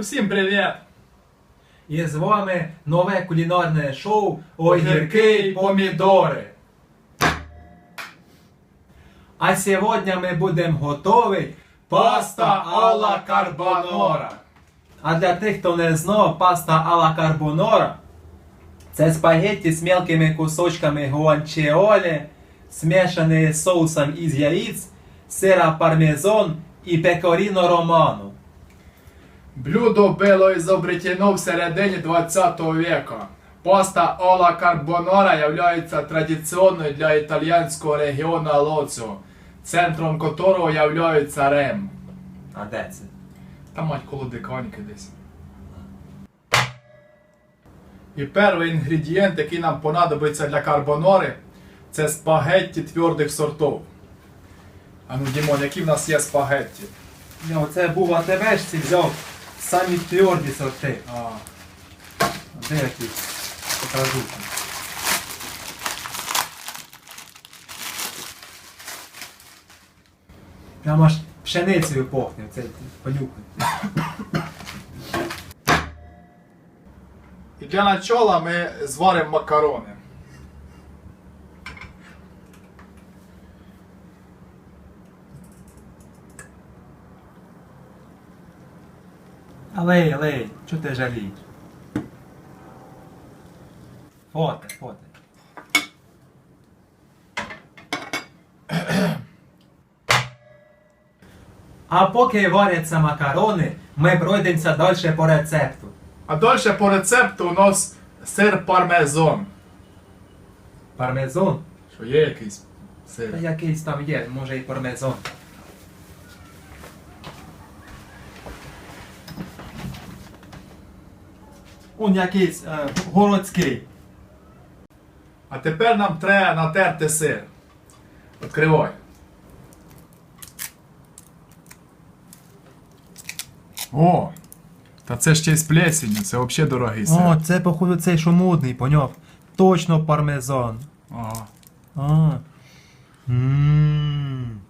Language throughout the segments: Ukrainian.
Усім привіт! І з вами нове кулінарне шоу Огірки і помідори. А сьогодні ми будемо готувати Паста алла карбонара. А для тих, хто не знав, паста алла карбонара це спагетті з мелкими кусочками гуанчеолі, смішані з соусом із яиць, сира пармезон і пекоріно романо. Блюдо було изобретено в середині 20 века. Паста ола карбонара являється традиційною для італійського регіону Лоціо, центром которого являється Рем. А де це? Там мать коло диканьки десь. І перший інгредієнт, який нам понадобиться для карбонари, це спагетті твердих сортів. А ну, Дімон, які в нас є спагетті? Я оце був АТВшці взяв самі тверді сорти. А, Де які? Покажу. Прямо аж пшеницею пахне, це понюхай. І для начала ми зваримо макарони. Алей, алей, чого ти жалієш? Фоте, фоте. А поки варяться макарони, ми пройдемося далі по рецепту. А далі по рецепту у нас сир пармезон. Пармезон. Що є якийсь сир? Та якийсь там є, може і пармезон. Он якийсь е, городський. А тепер нам треба натерти сир. Відкривай. О! Та це ще й з плесенью, це взагалі дорогий сир. О, це походу цей що модний, поняв. Точно пармезан. Ага. А. Ммм.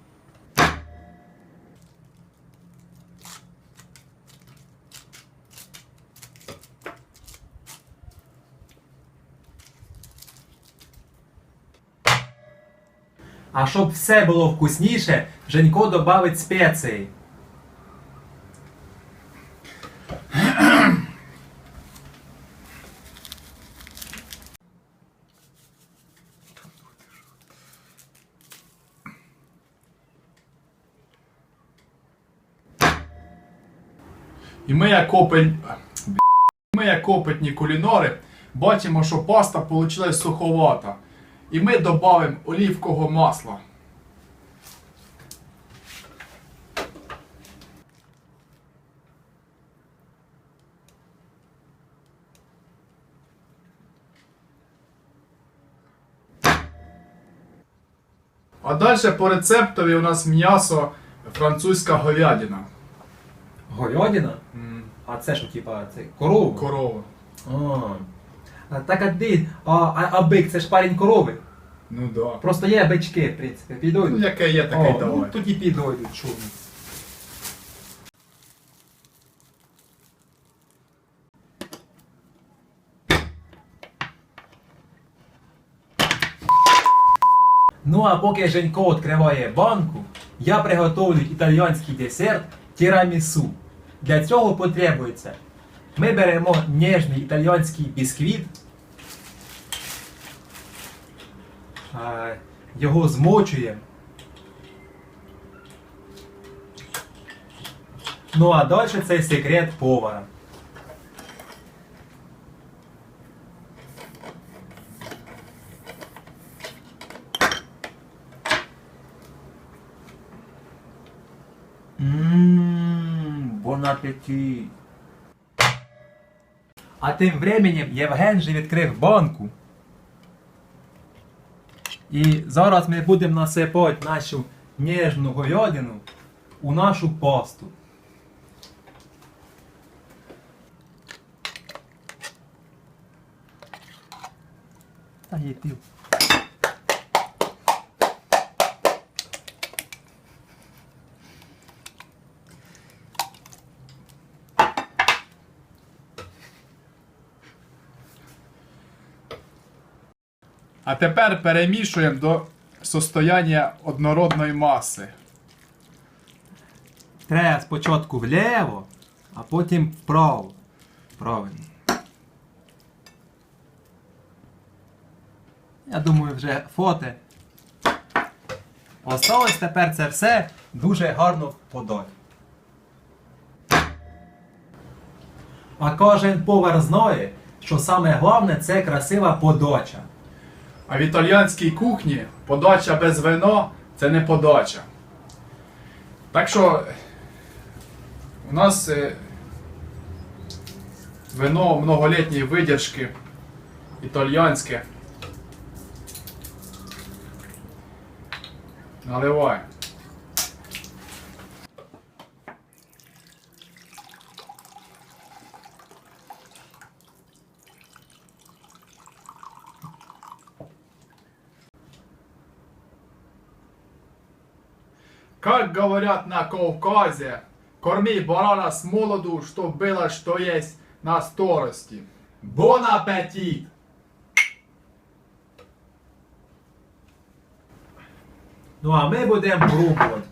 А щоб все було вкусніше, Женько добавить спеції. І ми як опень... ми як опитні кулінори бачимо, що паста вийшла суховата. І ми додамо олівкового масла. А далі по рецептові у нас м'ясо французька говядина. Говядина? А це що, типа, це корова? Корова. А. Так а де? А, а, а бик, це ж парень корови. Ну да. Просто є бички, в принципі, Ну, підойдуть. яке є, таке й О, ну, давай. тоді підойдуть, чому. Ну а поки Женько відкриває банку, я приготовлю італійський десерт тірамісу. Для цього потребується. Ми беремо ніжний італійський бісквіт, а, його змочуємо. Ну а далі це секрет повара. Ммм, бон апетит. А тим временем Євген же відкрив банку. І зараз ми будемо насипати нашу ніжну говядину у нашу пасту. Та є. А тепер перемішуємо до состояння однородної маси. Треба спочатку вліво, а потім вправо. Правильно. Я думаю, вже фоти. Осталось тепер це все дуже гарно подати. А кожен повар знає, що саме головне це красива подача. А в італіянській кухні подача без вино це не подача. Так що у нас е, вино многолітньої видержки італіянське. Наливай. Как говорят на Кавказе, корми барана с молоду, что было, что есть на старости. Бон аппетит! Ну а ми будемо пробувати.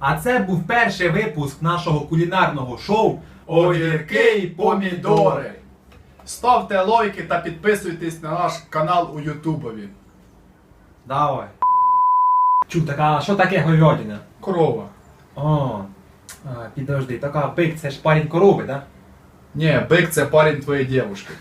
А це був перший випуск нашого кулінарного шоу. Огірки і помідори. Ставте лайки та підписуйтесь на наш канал у Ютубові. Давай. Чу, така, що таке говядина? Корова. О, а, підожди, така пик, це ж парень корови, да? Ні, бик це парень твоєї дівушки.